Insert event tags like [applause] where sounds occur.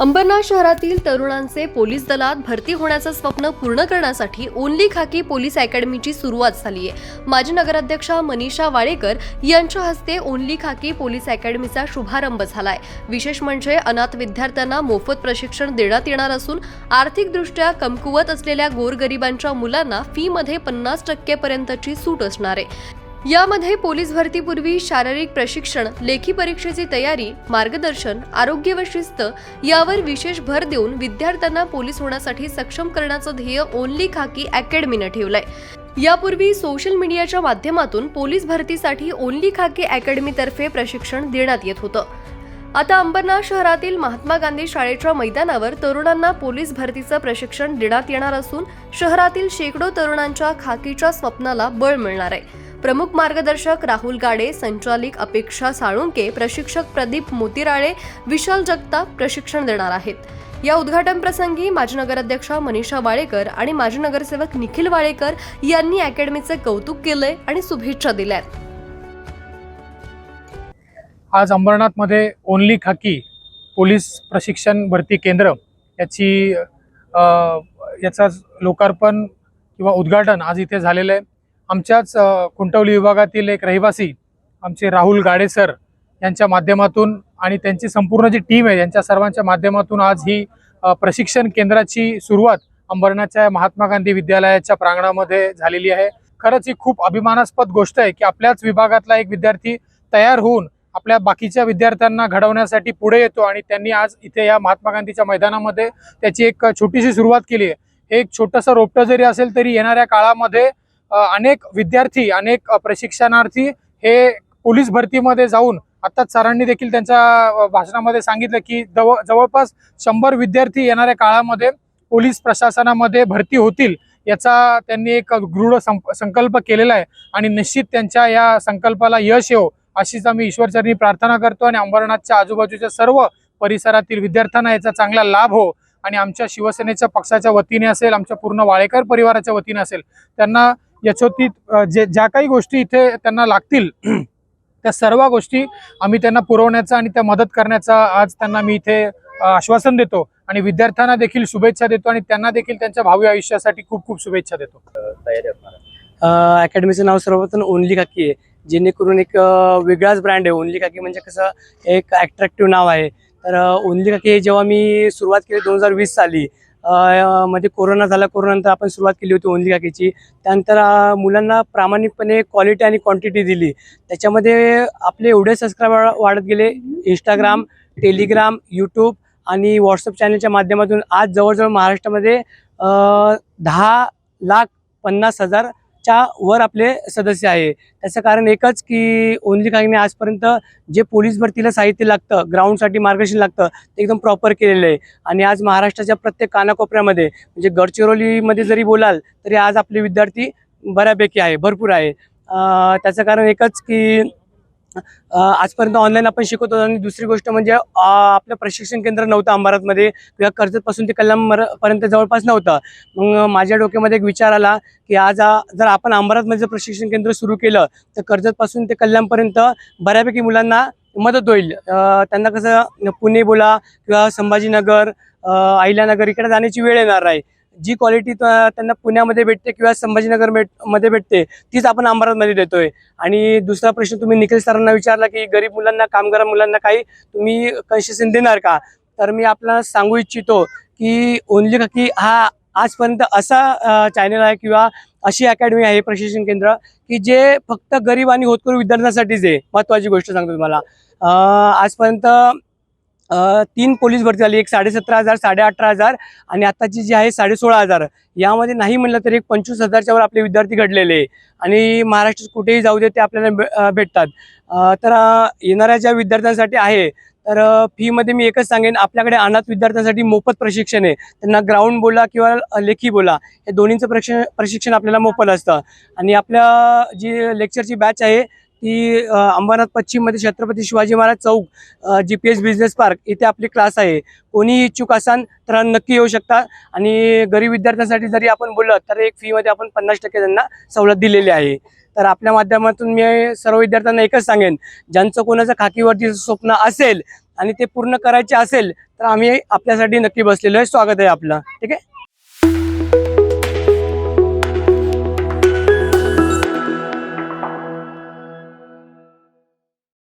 अंबरनाथ शहरातील तरुणांचे पोलीस दलात भरती होण्याचं स्वप्न पूर्ण करण्यासाठी ओनली खाकी पोलीस अकॅडमीची सुरुवात झाली आहे. माजी नगराध्यक्षा मनीषा वाळेकर यांच्या हस्ते ओनली खाकी पोलीस अकॅडमीचा शुभारंभ झालाय. विशेष म्हणजे अनाथ विद्यार्थ्यांना मोफत प्रशिक्षण देण्यात येणार असून आर्थिकदृष्ट्या कमकुवत असलेल्या गोरगरिबांच्या मुलांना फीमध्ये पन्नास टक्केपर्यंतची सूट असणार आहे. यामध्ये पोलीस भरतीपूर्वी शारीरिक प्रशिक्षण लेखी परीक्षेची तयारी मार्गदर्शन आरोग्य व शिस्त यावर विशेष भर देऊन विद्यार्थ्यांना पोलीस होण्यासाठी सक्षम करण्याचं ध्येय ओनली खाकी अकॅडमीनं ठेवलंय. यापूर्वी सोशल मीडियाच्या माध्यमातून पोलीस भरतीसाठी ओनली खाकी अकॅडमीतर्फे प्रशिक्षण देण्यात येत होतं. आता अंबरनाथ शहरातील महात्मा गांधी शाळेच्या मैदानावर तरुणांना पोलीस भरतीचं प्रशिक्षण देण्यात येणार असून शहरातील शेकडो तरुणांच्या खाकीच्या स्वप्नाला बळ मिळणार आहे. प्रमुख मार्गदर्शक राहुल गाडे संचालिक अपेक्षा साळुंके प्रशिक्षक प्रदीप मोतीराळे विशाल जगताप प्रशिक्षण देणार आहेत. या उद्घाटन प्रसंगी माजी नगराध्यक्षा मनीषा वाळेकर आणि माजी नगरसेवक निखिल वाळेकर यांनी अकॅडमीचे कौतुक केले आणि शुभेच्छा दिल्या आज अंबरनाथमध्ये ओनली खाकी पोलीस प्रशिक्षण भरती केंद्र याची याचा लोकार्पण किंवा उद्घाटन आज इथे झालेलं आहे. आमच्याच कुंटवली विभागातील एक रहिवासी आमचे राहुल गाडे सर यांच्या माध्यमातून आणि त्यांची संपूर्ण जी टीम आहे यांच्या सर्वांच्या माध्यमातून आज ही प्रशिक्षण केंद्राची सुरुवात अंबरनाथच्या महात्मा गांधी विद्यालयाच्या प्रांगणामध्ये झालेली आहे. खरंच ही खूप अभिमानास्पद गोष्ट आहे की आपल्याच विभागातला एक विद्यार्थी तयार होऊन आपल्या बाकीच्या विद्यार्थ्यांना घडवण्यासाठी पुढे येतो आणि त्यांनी आज इथे या महात्मा गांधीच्या मैदानामध्ये त्याची एक छोटीशी सुरुवात केली आहे. हे एक छोटंसं रोपटं जरी असेल तरी येणाऱ्या काळामध्ये अनेक विद्यार्थी अनेक प्रशिक्षणार्थी हे पोलीस भरतीमध्ये जाऊन आत्ताच सरांनी देखील त्यांच्या भाषणामध्ये सांगितलं की जवळ जवळपास शंभर विद्यार्थी येणाऱ्या काळामध्ये पोलीस प्रशासनामध्ये भरती होतील याचा त्यांनी एक दृढ संकल्प केलेला आहे. आणि निश्चित त्यांच्या या संकल्पाला यश येवो अशीच आम्ही ईश्वरचरणी प्रार्थना करतो आणि अंबरनाथच्या आजूबाजूच्या सर्व परिसरातील विद्यार्थ्यांना याचा चांगला लाभ हो. आणि आमच्या शिवसेनेच्या पक्षाच्या वतीने असेल आमच्या पूर्ण वाळेकर परिवाराच्या वतीने असेल त्यांना यशोतीत जे ज्या काही गोष्टी इथे त्यांना लागतील [clears throat] त्या सर्व गोष्टी आम्ही त्यांना पुरवण्याचा आणि त्या मदत करण्याचा आज त्यांना मी इथे आश्वासन देतो. आणि विद्यार्थ्यांना देखील शुभेच्छा देतो आणि त्यांना देखील त्यांच्या भावी आयुष्यासाठी खूप खूप शुभेच्छा देतो. तयारी असणार अकॅडमीचं नाव सर्वप्रथम ओनली काकी आहे जेणेकरून एक वेगळाच ब्रँड आहे. ओनली काकी म्हणजे कसं एक अट्रॅक्टिव्ह नाव आहे. तर ओनली काकी हे जेव्हा मी सुरुवात केली दोन हजार वीस साली म्हणजे कोरोना झाला कोरोनानंतर आपण सुरुवात केली होती ओनली काकीची. त्यानंतर मुलांना प्रामाणिकपणे क्वालिटी आणि क्वांटिटी दिली. त्याच्यामध्ये आपले एवढे सबस्क्रायबर वाढत गेले. इंस्टाग्राम टेलिग्राम यूट्यूब आणि व्हॉट्सअप चॅनलच्या माध्यमातून आज जवळजवळ महाराष्ट्रामध्ये दहा लाख पन्नास हजार च्या वर आपले सदस्य आहे. त्याचं कारण एकच की ओनली काहीने आजपर्यंत जे पोलीस भरतीला साहित्य लागतं ग्राउंडसाठी मार्गदर्शन लागतं ते एकदम प्रॉपर केलेलं आहे. आणि आज महाराष्ट्राच्या प्रत्येक कानाकोपऱ्यामध्ये म्हणजे गडचिरोलीमध्ये जरी बोलाल तरी आज आपले विद्यार्थी बऱ्यापैकी आहे भरपूर आहे. त्याचं कारण एकच की आजपर्यंत ऑनलाईन आपण शिकवतो आणि दुसरी गोष्ट म्हणजे आपलं प्रशिक्षण केंद्र नव्हतं अंबारातमध्ये किंवा कर्जतपासून ते कल्याण पर्यंत जवळपास नव्हतं. मग माझ्या डोक्यामध्ये एक विचार आला की आज जर आपण अंबारातमध्ये जर प्रशिक्षण केंद्र सुरू केलं तर कर्जतपासून ते कल्याणपर्यंत बऱ्यापैकी मुलांना मदत होईल. त्यांना कसं पुणे बोला किंवा संभाजीनगर अहिल्यानगर इकडे जाण्याची वेळ येणार आहे जी क्वालिटी त्यांना पुण्यामध्ये भेटते किंवा संभाजीनगर भेटमध्ये भेटते तीच आपण अंबरातमध्ये देतोय. आणि दुसरा प्रश्न तुम्ही निखिल सरांना विचारला की गरीब मुलांना कामगार मुलांना काही तुम्ही कन्सेशन देणार का? तर मी आपल्याला सांगू इच्छितो की ओनली की हा आजपर्यंत असा चॅनल आहे किंवा अशी अकॅडमी आहे प्रशिक्षण केंद्र की जे फक्त गरीब आणि होतकरू विद्यार्थ्यांसाठीच आहे. महत्त्वाची गोष्ट सांगतो तुम्हाला. आजपर्यंत तीन पोलीस भरती झाली. एक साडेसतरा हजार साडे अठरा हजार आणि आताची जी आहे साडेसोळा हजार. यामध्ये नाही म्हणलं तरी एक पंचवीस हजारच्यावर आपले विद्यार्थी घडलेले आहे. आणि महाराष्ट्रात कुठेही जाऊ दे ते आपल्याला भे- भेटतात. तर येणाऱ्या ज्या विद्यार्थ्यांसाठी आहे तर फीमध्ये मी एकच सांगेन. आपल्याकडे अनाथ विद्यार्थ्यांसाठी मोफत प्रशिक्षण आहे. त्यांना ग्राउंड बोला किंवा लेखी बोला. हे दोन्हीचं प्रशिक्षण प्रशिक्षण आपल्याला मोफत असतं. आणि आपल्या जी लेक्चरची बॅच आहे की अंबरनाथ पश्चिममध्ये छत्रपती शिवाजी महाराज चौक G P S business park इथे आपली क्लास आहे. कोणी इच्छुक असाल तर नक्की येऊ शकता. आणि गरीब विद्यार्थ्यांसाठी जरी आपण बोललं तर एक फीमध्ये आपण पन्नास टक्के त्यांना सवलत दिलेली आहे. तर आपल्या माध्यमातून मी सर्व विद्यार्थ्यांना एकच सांगेन ज्यांचं कोणाचं खाकीवरती स्वप्न असेल आणि ते पूर्ण करायचे असेल तर आम्ही आपल्यासाठी नक्की बसलेलो आहे. स्वागत आहे आपलं. ठीक आहे?